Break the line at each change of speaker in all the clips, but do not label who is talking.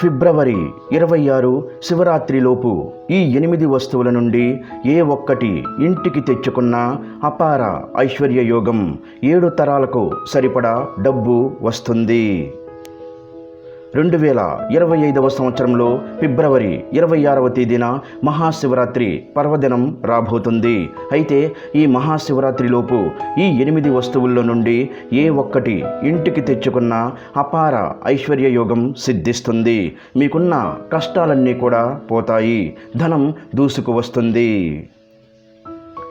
ఫిబ్రవరి ఇరవై ఆరు శివరాత్రిలోపు ఈ ఎనిమిది వస్తువుల నుండి ఏ ఒక్కటి ఇంటికి తెచ్చుకున్న అపార ఐశ్వర్య యోగం ఏడు తరాలకు సరిపడా డబ్బు వస్తుంది. రెండు వేల ఇరవై ఐదవ సంవత్సరంలో ఫిబ్రవరి ఇరవై ఆరవ తేదీన మహాశివరాత్రి పర్వదినం రాబోతుంది. అయితే ఈ మహాశివరాత్రిలోపు ఈ ఎనిమిది వస్తువుల్లో నుండి ఏ ఒక్కటి ఇంటికి తెచ్చుకున్న అపార ఐశ్వర్య యోగం సిద్ధిస్తుంది. మీకున్న కష్టాలన్నీ కూడా పోతాయి. ధనం దూసుకు వస్తుంది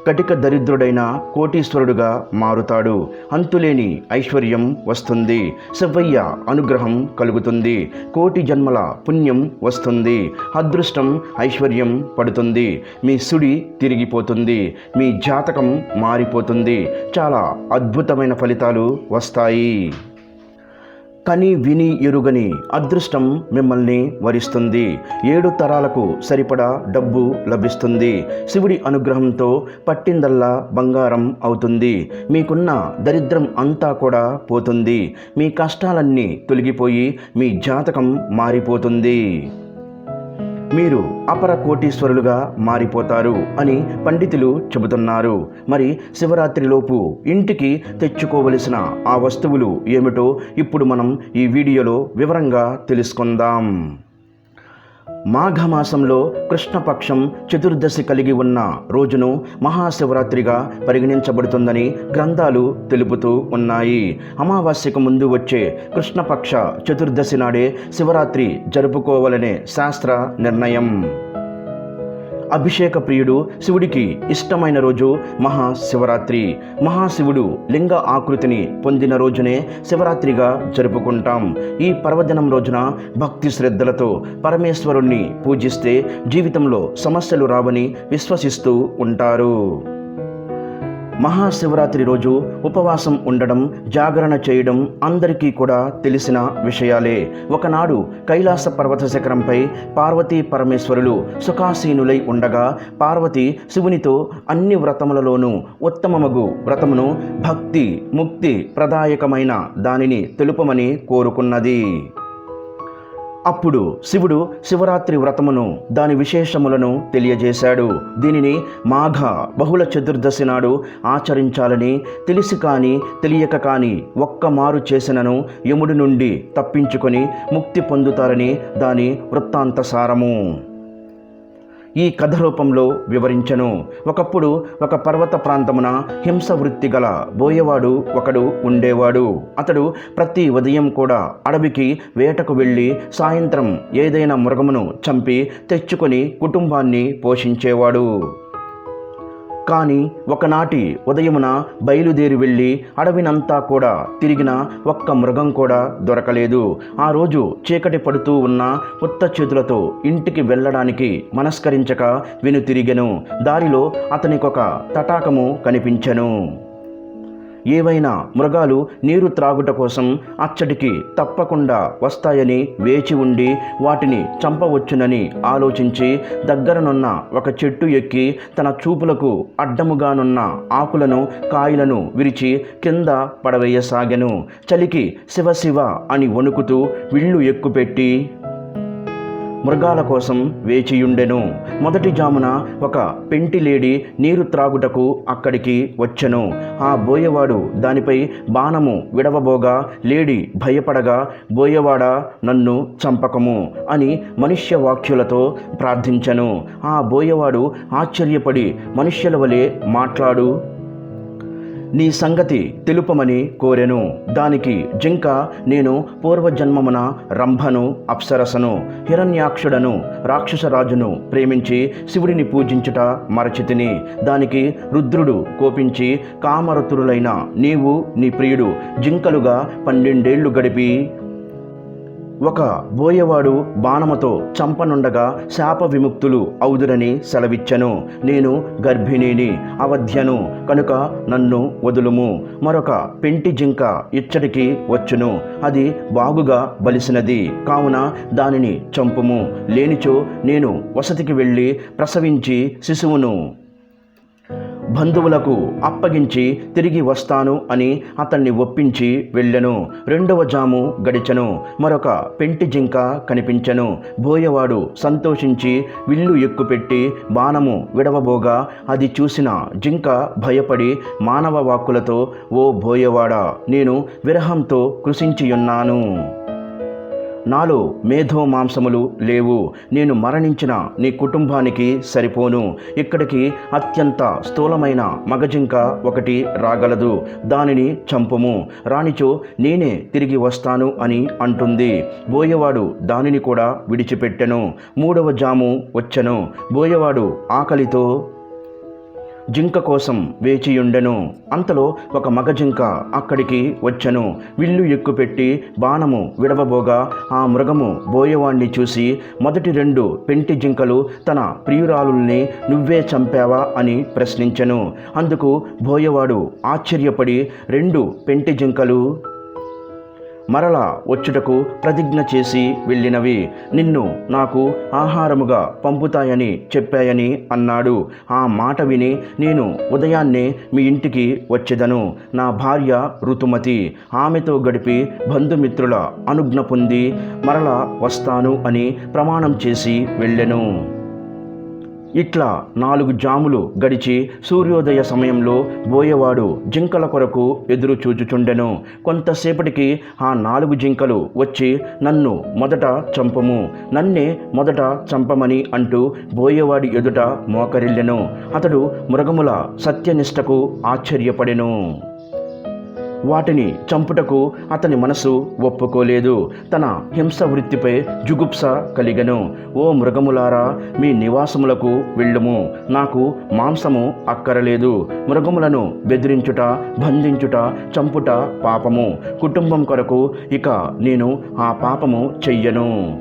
కటిక దరిద్రుడైన కోటీశ్వరుడుగా మారుతాడు. అంతులేని ఐశ్వర్యం వస్తుంది. శివయ్య అనుగ్రహం కలుగుతుంది. కోటి జన్మల పుణ్యం వస్తుంది. అదృష్టం ఐశ్వర్యం పడుతుంది. మీ సుడి తిరిగిపోతుంది. మీ జాతకం మారిపోతుంది. చాలా అద్భుతమైన ఫలితాలు వస్తాయి. కని విని ఎరుగని అదృష్టం మిమ్మల్ని వరిస్తుంది. ఏడు తరాలకు సరిపడా డబ్బు లభిస్తుంది. శివుడి అనుగ్రహంతో పట్టిందల్లా బంగారం అవుతుంది. మీకున్న దరిద్రం అంతా కూడా పోతుంది. మీ కష్టాలన్నీ తొలగిపోయి మీ జాతకం మారిపోతుంది. మీరు అపర కోటీశ్వరులుగా మారిపోతారు అని పండితులు చెబుతున్నారు. మరి శివరాత్రిలోపు ఇంటికి తెచ్చుకోవలసిన ఆ వస్తువులు ఏమిటో ఇప్పుడు మనం ఈ వీడియోలో వివరంగా తెలుసుకుందాం. మాఘమాసంలో కృష్ణపక్షం చతుర్దశి కలిగి ఉన్న రోజును మహాశివరాత్రిగా పరిగణించబడుతుందని గ్రంథాలు తెలుపుతూ ఉన్నాయి. అమావాస్యకు ముందు వచ్చే కృష్ణపక్ష చతుర్దశి నాడే శివరాత్రి జరుపుకోవాలనే శాస్త్ర నిర్ణయం. అభిషేక ప్రియుడు శివుడికి ఇష్టమైన రోజు మహాశివరాత్రి. మహాశివుడు లింగ ఆకృతిని పొందిన రోజునే శివరాత్రిగా జరుపుకుంటాం. ఈ పర్వదినం రోజున భక్తి శ్రద్ధలతో పరమేశ్వరుణ్ణి పూజిస్తే జీవితంలో సమస్యలు రావని విశ్వసిస్తూ ఉంటారు. మహాశివరాత్రి రోజు ఉపవాసం ఉండడం జాగరణ చేయడం అందరికీ కూడా తెలిసిన విషయాలే. ఒకనాడు కైలాస పర్వత శిఖరంపై పార్వతీ పరమేశ్వరులు సుఖాసీనులై ఉండగా పార్వతి శివునితో అన్ని వ్రతములలోనూ ఉత్తమమగు వ్రతమును భక్తి ముక్తి ప్రదాయకమైన దానిని తెలుపమని కోరుకున్నది. అప్పుడు శివుడు శివరాత్రి వ్రతమును దాని విశేషములను తెలియజేశాడు. దీనిని మాఘ బహుళ చతుర్దశి నాడు ఆచరించాలని తెలిసి కానీ తెలియక కానీ ఒక్క మారు చేసినను యముడి నుండి తప్పించుకొని ముక్తి పొందుతారని దాని వృత్తాంత సారము ఈ కథ రూపంలో వివరించను. ఒకప్పుడు ఒక పర్వత ప్రాంతమున హింస వృత్తి గల బోయవాడు ఒకడు ఉండేవాడు. అతడు ప్రతి ఉదయం కూడా అడవికి వేటకు వెళ్ళి సాయంత్రం ఏదైనా మృగమును చంపి తెచ్చుకొని కుటుంబాన్ని పోషించేవాడు. కానీ ఒకనాటి ఉదయమున బయలుదేరి వెళ్ళి అడవినంతా కూడా తిరిగిన ఒక్క మృగం కూడా దొరకలేదు. ఆ రోజు చీకటి పడుతూ ఉన్న ఉత్త చేతులతో ఇంటికి వెళ్ళడానికి మనస్కరించక వెనుతిరిగెను. దారిలో అతనికొక తటాకము కనిపించెను. ఏవైనా మృగాలు నీరు త్రాగుట కోసం అచ్చటికి తప్పకుండా వస్తాయని వేచి ఉండి వాటిని చంపవచ్చునని ఆలోచించి దగ్గరనున్న ఒక చెట్టు ఎక్కి తన చూపులకు అడ్డముగానున్న ఆకులను కాయలను విరిచి కింద పడవేయసాగెను. చలికి శివ శివ అని వణుకుతూ విళ్ళు ఎక్కుపెట్టి మృగాల కోసం వేచియుండెను. మొదటి జామున ఒక పెంటి లేడి నీరు త్రాగుటకు అక్కడికి వచ్చెను. ఆ బోయవాడు దానిపై బాణము విడవబోగా లేడి భయపడగా బోయవాడ నన్ను చంపకము అని మనుష్య వాక్యులతో ప్రార్థించెను. ఆ బోయవాడు ఆశ్చర్యపడి మనుష్యుల వలె మాట్లాడు నీ సంగతి తెలుపమని కోరెను. దానికి జింక నేను పూర్వజన్మమున రంభను అప్సరసను హిరణ్యాక్షుడను రాక్షసరాజును ప్రేమించి శివుడిని పూజించుట మరచితిని. దానికి రుద్రుడు కోపించి కామరతురులైన నీవు నీ ప్రియుడు జింకలుగా పన్నెండేళ్ళు గడిపి ఒక బోయవాడు బాణముతో చంపనుండగా శాప విముక్తులు అవుదురని సెలవిచ్చెను. నేను గర్భిణిని అవధ్యను కనుక నన్ను వదులుము. మరొక పెంటి జింక ఇచ్చటికి వచ్చును. అది బాగుగా బలిసినది కావున దానిని చంపుము. లేనిచో నేను వసతికి వెళ్ళి ప్రసవించి శిశువును బంధువులకు అప్పగించి తిరిగి వస్తాను అని అతన్ని ఒప్పించి వెళ్ళెను. రెండవ జాము గడిచెను. మరొక పెంటి జింక కనిపించెను. బోయవాడు సంతోషించి విల్లు ఎక్కుపెట్టి బాణము విడవబోగా అది చూసిన జింక భయపడి మానవ వాక్కులతో ఓ బోయవాడా నేను విరహంతో కృషించియున్నాను నాలో మేధో మాంసములు లేవు. నేను మరణించిన నీ కుటుంబానికి సరిపోను. ఇక్కడికి అత్యంత స్థూలమైన మగజింక ఒకటి రాగలదు. దానిని చంపుము. రానిచో నేనే తిరిగి వస్తాను అని అంటుంది. బోయవాడు దానిని కూడా విడిచిపెట్టెను. మూడవ జాము వచ్చెను. బోయవాడు ఆకలితో జింక కోసం వేచియుండెను. అంతలో ఒక మగ జింక అక్కడికి వచ్చెను. విల్లు ఎక్కుపెట్టి బాణము విడవబోగా ఆ మృగము బోయవాణ్ణి చూసి మొదటి రెండు పెంటి జింకలు తన ప్రియురాలుల్ని నువ్వే చంపావా? అని ప్రశ్నించెను. అందుకు బోయవాడు ఆశ్చర్యపడి రెండు పెంటి జింకలు మరల వచ్చుటకు ప్రతిజ్ఞ చేసి వెళ్ళినవి. నిన్ను నాకు ఆహారముగా పంపుతాయని చెప్పాయని అన్నాడు. ఆ మాట విని నేను ఉదయాన్నే మీ ఇంటికి వచ్చేదను. నా భార్య ఋతుమతి ఆమెతో గడిపి బంధుమిత్రుల అనుజ్ఞ పొంది మరల వస్తాను అని ప్రమాణం చేసి వెళ్ళెను. ఇట్లా నాలుగు జాములు గడిచి సూర్యోదయ సమయంలో బోయవాడు జింకల కొరకు ఎదురు చూచుచుండెను. కొంతసేపటికి ఆ నాలుగు జింకలు వచ్చి నన్ను మొదట చంపము నన్నే మొదట చంపమని అంటూ బోయవాడి ఎదుట మోకరిల్లెను. అతడు మృగముల సత్యనిష్టకు ఆశ్చర్యపడెను. వాటిని చంపుటకు అతని మనసు ఒప్పుకోలేదు. తన హింస వృత్తిపై జుగుప్స కలిగను. ఓ మృగములారా మీ నివాసములకు వెళ్ళుము. నాకు మాంసము అక్కరలేదు. మృగములను బెదిరించుట బంధించుట చంపుట పాపము. కుటుంబం కొరకు ఇక నేను ఆ పాపము చెయ్యను.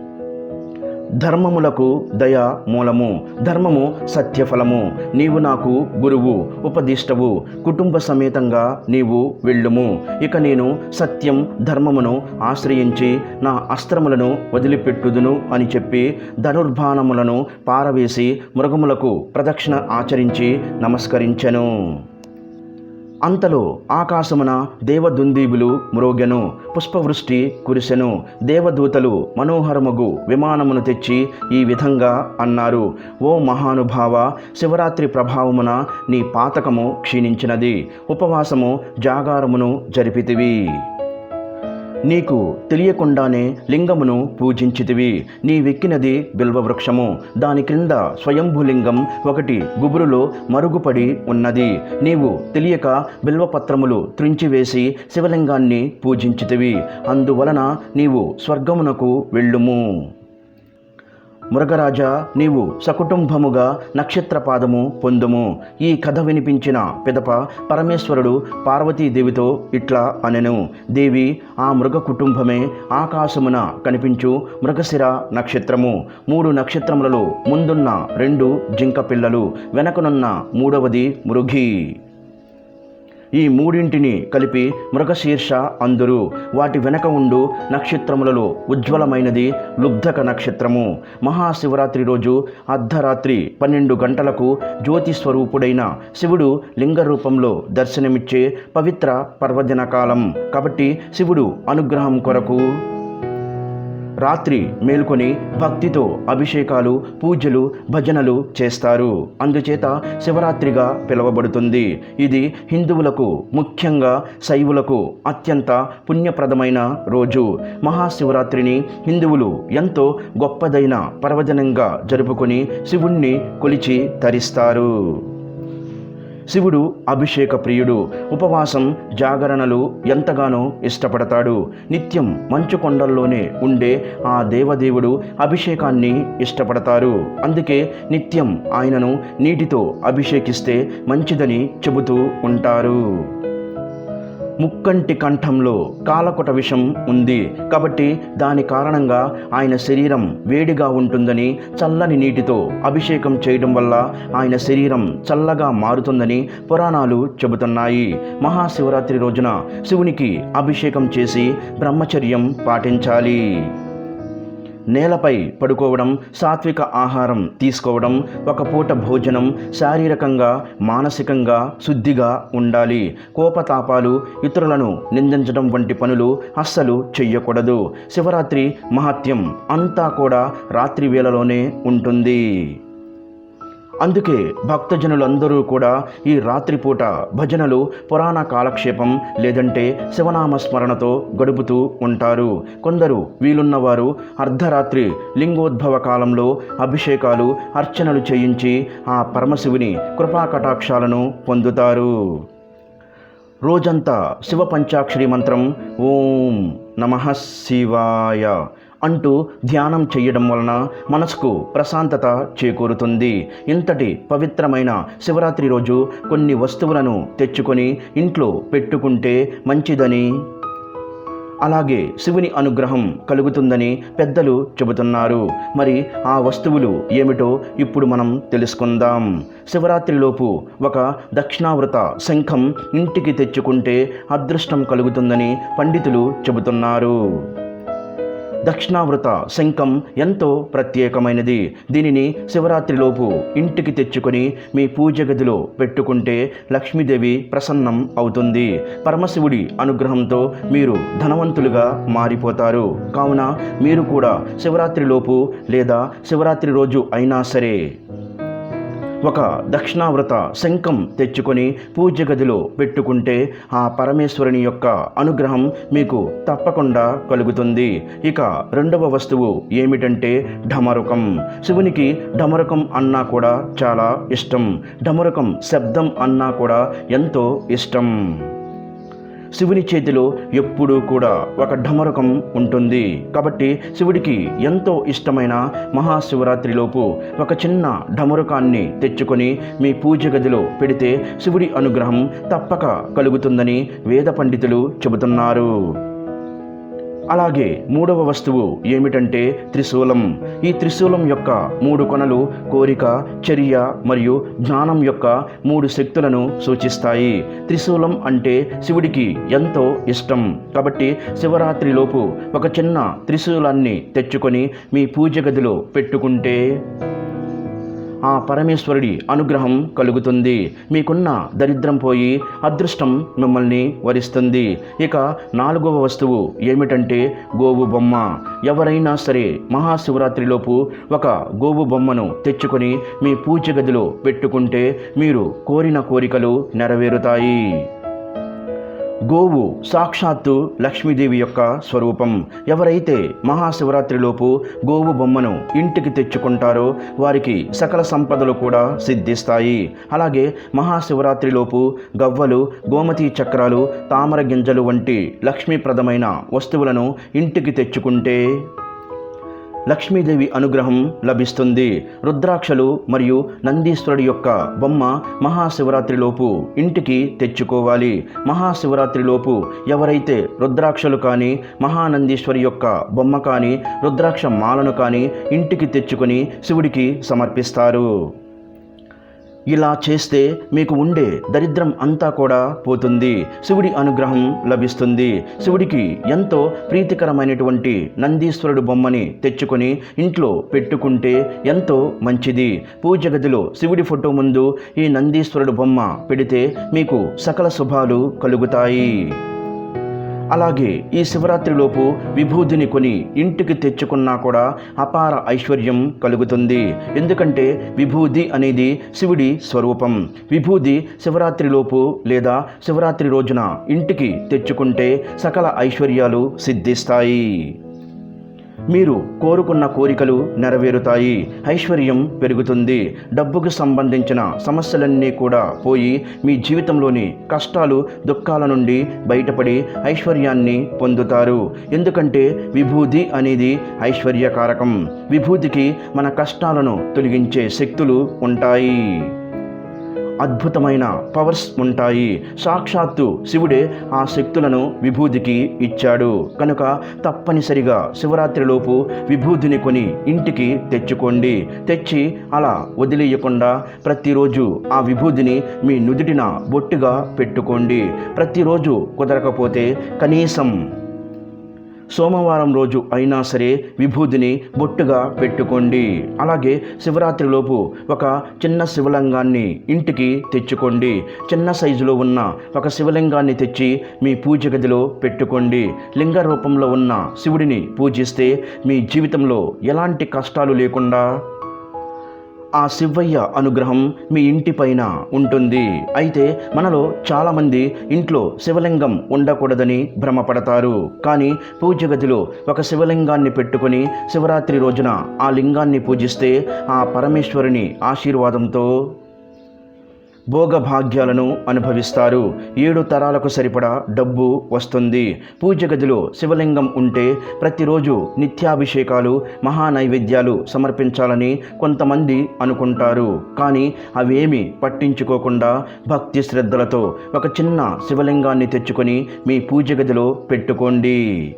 ధర్మములకు దయ మూలము ధర్మము సత్యఫలము. నీవు నాకు గురువు ఉపదిష్టవు. కుటుంబ సమేతంగా నీవు వెళ్ళుము. ఇక నేను సత్యం ధర్మమును ఆశ్రయించి నా అస్త్రములను వదిలిపెట్టుదును అని చెప్పి ధనుర్బాణములను పారవేసి మృగములకు ప్రదక్షిణ ఆచరించి నమస్కరించెను. అంతలో ఆకాశమున దేవదుందీబులు మ్రోగెను పుష్పవృష్టి కురిసెను. దేవదూతలు మనోహరముగు విమానమును తెచ్చి ఈ విధంగా అన్నారు ఓ మహానుభావ శివరాత్రి ప్రభావమున నీ పాతకము క్షీణించినది. ఉపవాసము జాగారమును జరిపితివి. నీకు తెలియకుండానే లింగమును పూజించితివి. నీ వెక్కినది బిల్వవృక్షము. దాని క్రింద స్వయంభులింగం ఒకటి గుబురులో మరుగుపడి ఉన్నది. నీవు తెలియక బిల్వపత్రములు త్రుంచివేసి శివలింగాన్ని పూజించితివి. అందువలన నీవు స్వర్గమునకు వెళ్ళుము. మృగరాజా నీవు సకుటుంబముగా నక్షత్రపాదము పొందుము. ఈ కథ వినిపించిన పిదప పరమేశ్వరుడు పార్వతీదేవితో ఇట్లా అనెను. దేవి ఆ మృగ కుటుంబమే ఆకాశమున కనిపించు మృగశిర నక్షత్రము. మూడు నక్షత్రములలో ముందున్న రెండు జింక పిల్లలు వెనకనున్న మూడవది మృగి. ఈ మూడింటిని కలిపి మృగశీర్ష అందరు. వాటి వెనక ఉండు నక్షత్రములలో ఉజ్వలమైనది లుబ్ధక నక్షత్రము. మహాశివరాత్రి రోజు అర్ధరాత్రి పన్నెండు గంటలకు జ్యోతి స్వరూపుడైన శివుడు లింగ రూపంలో దర్శనమిచ్చే పవిత్ర పర్వదిన కాలం కాబట్టి శివుడు అనుగ్రహం కొరకు రాత్రి మేల్కొని భక్తితో అభిషేకాలు పూజలు భజనలు చేస్తారు. అందుచేత శివరాత్రిగా పిలువబడుతుంది. ఇది హిందువులకు ముఖ్యంగా శైవులకు అత్యంత పుణ్యప్రదమైన రోజు. మహాశివరాత్రిని హిందువులు ఎంతో గొప్పదైన పర్వదినంగా జరుపుకొని శివుణ్ణి కొలిచి తరిస్తారు. శివుడు అభిషేక ప్రియుడు ఉపవాసం జాగరణలు ఎంతగానో ఇష్టపడతాడు. నిత్యం మంచు కొండల్లోనే ఉండే ఆ దేవదేవుడు అభిషేకాన్ని ఇష్టపడతారు. అందుకే నిత్యం ఆయనను నీటితో అభిషేకిస్తే మంచిదని చెబుతూ ఉంటారు. ముక్కంటి కంఠంలో కాలకొట విషం ఉంది. కాబట్టి దాని కారణంగా ఆయన శరీరం వేడిగా ఉంటుందని చల్లని నీటితో అభిషేకం చేయడం వల్ల ఆయన శరీరం చల్లగా మారుతుందని పురాణాలు చెబుతున్నాయి. మహాశివరాత్రి రోజున శివునికి అభిషేకం చేసి బ్రహ్మచర్యం పాటించాలి. నేలపై పడుకోవడం సాత్విక ఆహారం తీసుకోవడం ఒక పూట భోజనం శారీరకంగా మానసికంగా శుద్ధిగా ఉండాలి. కోపతాపాలు ఇతరులను నిందించడం వంటి పనులు అస్సలు చెయ్యకూడదు. శివరాత్రి మహత్యం అంతా కూడా రాత్రి వేళలోనే ఉంటుంది. అందుకే భక్తజనులందరూ కూడా ఈ రాత్రిపూట భజనలు పురాణ కాలక్షేపం లేదంటే శివనామ స్మరణతో గడుపుతూ ఉంటారు. కొందరు వీలున్నవారు అర్ధరాత్రి లింగోద్భవ కాలంలో అభిషేకాలు అర్చనలు చేయించి ఆ పరమశివుని కృపాకటాక్షాలను పొందుతారు. రోజంతా శివ పంచాక్షరి మంత్రం ఓం నమ శివాయ. అంటూ ధ్యానం చేయడం వలన మనసుకు ప్రశాంతత చేకూరుతుంది. ఇంతటి పవిత్రమైన శివరాత్రి రోజు కొన్ని వస్తువులను తెచ్చుకొని ఇంట్లో పెట్టుకుంటే మంచిదని. అలాగే శివుని అనుగ్రహం కలుగుతుందని పెద్దలు చెబుతున్నారు. మరి ఆ వస్తువులు ఏమిటో ఇప్పుడు మనం తెలుసుకుందాం. శివరాత్రిలోపు ఒక దక్షిణావృత శంఖం ఇంటికి తెచ్చుకుంటే అదృష్టం కలుగుతుందని పండితులు చెబుతున్నారు. దక్షిణావృత శంఖం ఎంతో ప్రత్యేకమైనది. దీనిని శివరాత్రిలోపు ఇంటికి తెచ్చుకొని మీ పూజ గదిలో పెట్టుకుంటే లక్ష్మీదేవి ప్రసన్నం అవుతుంది. పరమశివుడి అనుగ్రహంతో మీరు ధనవంతులుగా మారిపోతారు. కావున మీరు కూడా శివరాత్రిలోపు లేదా శివరాత్రి రోజు అయినా సరే ఒక దక్షిణావ్రత శంఖం తెచ్చుకొని పూజ గదిలో పెట్టుకుంటే ఆ పరమేశ్వరుని యొక్క అనుగ్రహం మీకు తప్పకుండా కలుగుతుంది. ఇక రెండవ వస్తువు ఏమిటంటే ఢమరుకం. శివునికి ఢమరుకం అన్నా కూడా చాలా ఇష్టం. ఢమరుకం శబ్దం అన్నా కూడా ఎంతో ఇష్టం. శివుని చేతిలో ఎప్పుడూ కూడా ఒక ఢమరకం ఉంటుంది. కాబట్టి శివుడికి ఎంతో ఇష్టమైన మహాశివరాత్రిలోపు ఒక చిన్న ఢమరకాన్ని తెచ్చుకొని మీ పూజ గదిలో పెడితే శివుడి అనుగ్రహం తప్పక కలుగుతుందని వేద పండితులు చెబుతున్నారు. అలాగే మూడవ వస్తువు ఏమిటంటే త్రిశూలం. ఈ త్రిశూలం యొక్క మూడు కొనలు కోరిక చర్య మరియు జ్ఞానం యొక్క మూడు శక్తులను సూచిస్తాయి. త్రిశూలం అంటే శివుడికి ఎంతో ఇష్టం. కాబట్టి శివరాత్రిలోపు ఒక చిన్న త్రిశూలాన్ని తెచ్చుకొని మీ పూజ గదిలో పెట్టుకుంటే ఆ పరమేశ్వరుడి అనుగ్రహం కలుగుతుంది. మీకున్న దరిద్రం పోయి అదృష్టం మిమ్మల్ని వరిస్తుంది. ఇక నాలుగవ వస్తువు ఏమిటంటే గోవు బొమ్మ. ఎవరైనా సరే మహాశివరాత్రిలోపు ఒక గోవు బొమ్మను తెచ్చుకొని మీ పూజ గదిలో పెట్టుకుంటే మీరు కోరిన కోరికలు నెరవేరుతాయి. గోవు సాక్షాత్తు లక్ష్మీదేవి యొక్క స్వరూపం. ఎవరైతే మహాశివరాత్రిలోపు గోవు బొమ్మను ఇంటికి తెచ్చుకుంటారో వారికి సకల సంపదలు కూడా సిద్ధిస్తాయి. అలాగే మహాశివరాత్రిలోపు గవ్వలు గోమతి చక్రాలు తామర గింజలు వంటి లక్ష్మీప్రదమైన వస్తువులను ఇంటికి తెచ్చుకుంటే లక్ష్మీదేవి అనుగ్రహం లభిస్తుంది. రుద్రాక్షలు మరియు నందీశ్వరుడి యొక్క బొమ్మ మహాశివరాత్రిలోపు ఇంటికి తెచ్చుకోవాలి. మహాశివరాత్రిలోపు ఎవరైతే రుద్రాక్షలు కానీ మహానందీశ్వరి యొక్క బొమ్మ కానీ రుద్రాక్ష మాలను కానీ ఇంటికి తెచ్చుకొని శివుడికి సమర్పిస్తారు. ఇలా చేస్తే మీకు ఉండే దరిద్రం అంతా కూడా పోతుంది. శివుడి అనుగ్రహం లభిస్తుంది. శివుడికి ఎంతో ప్రీతికరమైనటువంటి నందీశ్వరుడు బొమ్మని తెచ్చుకొని ఇంట్లో పెట్టుకుంటే ఎంతో మంచిది. పూజ గదిలో శివుడి ఫోటో ముందు ఈ నందీశ్వరుడు బొమ్మ పెడితే మీకు సకల శుభాలు కలుగుతాయి. అలాగే ఈ శివరాత్రిలోపు విభూతిని కొని ఇంటికి తెచ్చుకున్నా కూడా అపార ఐశ్వర్యం కలుగుతుంది. ఎందుకంటే విభూది అనేది శివుడి స్వరూపం. విభూది శివరాత్రిలోపు లేదా శివరాత్రి రోజున ఇంటికి తెచ్చుకుంటే సకల ఐశ్వర్యాలు సిద్ధిస్తాయి. మీరు కోరుకున్న కోరికలు నెరవేరుతాయి. ఐశ్వర్యం పెరుగుతుంది. డబ్బుకు సంబంధించిన సమస్యలన్నీ కూడా పోయి మీ జీవితంలోని కష్టాలు దుఃఖాల నుండి బయటపడి ఐశ్వర్యాన్ని పొందుతారు. ఎందుకంటే విభూది అనేది ఐశ్వర్యకారకం. విభూతికి మన కష్టాలను తొలగించే శక్తులు ఉంటాయి. అద్భుతమైన పవర్స్ ఉంటాయి. సాక్షాత్తు శివుడే ఆ శక్తులను విభూతికి ఇచ్చాడు. కనుక తప్పనిసరిగా శివరాత్రిలోపు విభూతిని కొని ఇంటికి తెచ్చుకోండి. తెచ్చి అలా వదిలేయకుండా ప్రతిరోజు ఆ విభూతిని మీ నుదుటిన బొట్టుగా పెట్టుకోండి. ప్రతిరోజు కుదరకపోతే కనీసం సోమవారం రోజు అయినా సరే విభూదిని బొట్టుగా పెట్టుకోండి. అలాగే శివరాత్రిలోపు ఒక చిన్న శివలింగాన్ని ఇంటికి తెచ్చుకోండి. చిన్న సైజులో ఉన్న ఒక శివలింగాన్ని తెచ్చి మీ పూజ గదిలో పెట్టుకోండి. లింగ రూపంలో ఉన్న శివుడిని పూజిస్తే మీ జీవితంలో ఎలాంటి కష్టాలు లేకుండా ఆ శివయ్య అనుగ్రహం మీ ఇంటిపైన ఉంటుంది. అయితే మనలో చాలామంది ఇంట్లో శివలింగం ఉండకూడదని భ్రమపడతారు. కానీ పూజ గదిలో ఒక శివలింగాన్ని పెట్టుకొని శివరాత్రి రోజున ఆ లింగాన్ని పూజిస్తే ఆ పరమేశ్వరుని ఆశీర్వాదంతో భోగభాగ్యాలను అనుభవిస్తారు. ఏడు తరాలకు సరిపడా డబ్బు వస్తుంది. పూజ గదిలో శివలింగం ఉంటే ప్రతిరోజు నిత్యాభిషేకాలు మహానైవేద్యాలు సమర్పించాలని కొంతమంది అనుకుంటారు. కానీ అవేమి పట్టించుకోకుండా భక్తి శ్రద్ధలతో ఒక చిన్న శివలింగాన్ని తెచ్చుకొని మీ పూజ గదిలో పెట్టుకోండి.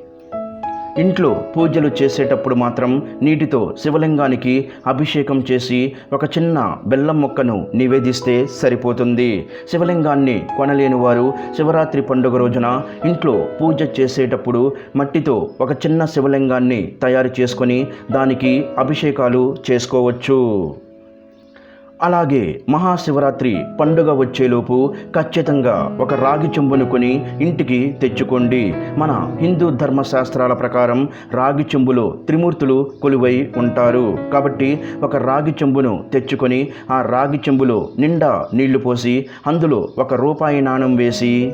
ఇంట్లో పూజలు చేసేటప్పుడు మాత్రం నీటితో శివలింగానికి అభిషేకం చేసి ఒక చిన్న బెల్లం మొక్కను నివేదిస్తే సరిపోతుంది. శివలింగాన్ని కొనలేని వారు శివరాత్రి పండుగ రోజున ఇంట్లో పూజ చేసేటప్పుడు మట్టితో ఒక చిన్న శివలింగాన్ని తయారు చేసుకొని దానికి అభిషేకాలు చేసుకోవచ్చు. అలాగే మహాశివరాత్రి పండుగ వచ్చేలోపు ఖచ్చితంగా ఒక రాగి చెంబును కొని ఇంటికి తెచ్చుకోండి. మన హిందూ ధర్మశాస్త్రాల ప్రకారం రాగి చెంబులో త్రిమూర్తులు కొలువై ఉంటారు. కాబట్టి ఒక రాగి చెంబును తెచ్చుకొని ఆ రాగి చెంబులో నిండా నీళ్ళు పోసి అందులో ఒక రూపాయి నాణం వేసి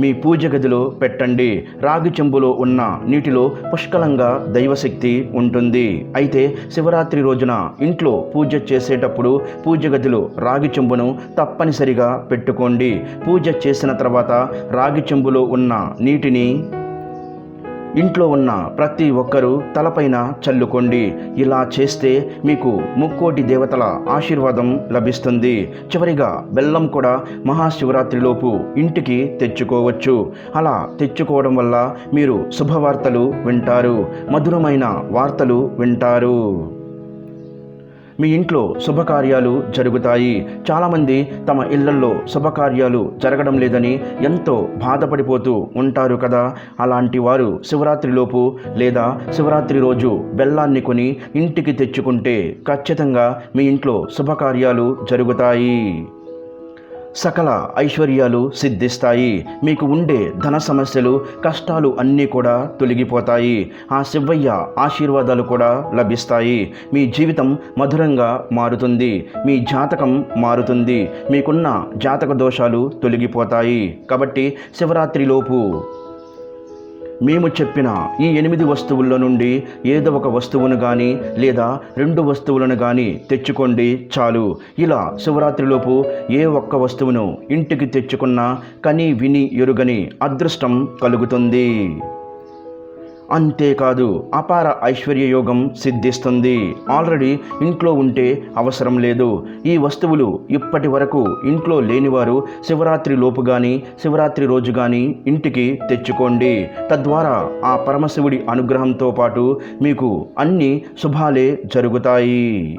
మీ పూజ గదిలో పెట్టండి. రాగి చెంబులో ఉన్న నీటిలో పుష్కలంగా దైవశక్తి ఉంటుంది. అయితే శివరాత్రి రోజున ఇంట్లో పూజ చేసేటప్పుడు పూజ గదిలో రాగి చెంబును తప్పనిసరిగా పెట్టుకోండి. పూజ చేసిన తర్వాత రాగి చెంబులో ఉన్న నీటిని ఇంట్లో ఉన్న ప్రతి ఒక్కరూ తలపైన చల్లుకోండి. ఇలా చేస్తే మీకు ముక్కోటి దేవతల ఆశీర్వాదం లభిస్తుంది. చివరిగా బెల్లం కూడా మహాశివరాత్రిలోపు ఇంటికి తెచ్చుకోవచ్చు. అలా తెచ్చుకోవడం వల్ల మీరు శుభవార్తలు వింటారు. మధురమైన వార్తలు వింటారు. మీ ఇంట్లో శుభకార్యాలు జరుగుతాయి. చాలామంది తమ ఇళ్ళలో శుభకార్యాలు జరగడం లేదని ఎంతో బాధపడిపోతూ ఉంటారు కదా. అలాంటి వారు శివరాత్రిలోపు లేదా శివరాత్రి రోజు బెల్లాన్ని కొని ఇంటికి తెచ్చుకుంటే ఖచ్చితంగా మీ ఇంట్లో శుభకార్యాలు జరుగుతాయి. సకల ఐశ్వర్యాలు సిద్ధిస్తాయి. మీకు ఉండే ధన సమస్యలు కష్టాలు అన్నీ కూడా తొలగిపోతాయి. ఆ శివయ్య ఆశీర్వాదాలు కూడా లభిస్తాయి. మీ జీవితం మధురంగా మారుతుంది. మీ జాతకం మారుతుంది. మీకున్న జాతక దోషాలు తొలగిపోతాయి. కాబట్టి శివరాత్రిలోపు మేము చెప్పిన ఈ ఎనిమిది వస్తువుల్లో నుండి ఏదో ఒక వస్తువును కానీ లేదా రెండు వస్తువులను కానీ తెచ్చుకోండి చాలు. ఇలా శివరాత్రిలోపు ఏ ఒక్క వస్తువును ఇంటికి తెచ్చుకున్నా కని విని ఎరుగని అదృష్టం కలుగుతుంది. అంతేకాదు అపార ఐశ్వర్యయోగం సిద్ధిస్తుంది. ఆల్రెడీ ఇంట్లో ఉంటే అవసరం లేదు. ఈ వస్తువులు ఇప్పటి వరకు ఇంట్లో లేనివారు శివరాత్రి లోపు కానీ శివరాత్రి రోజు కానీ ఇంటికి తెచ్చుకోండి. తద్వారా ఆ పరమశివుడి అనుగ్రహంతో పాటు మీకు అన్ని శుభాలే జరుగుతాయి.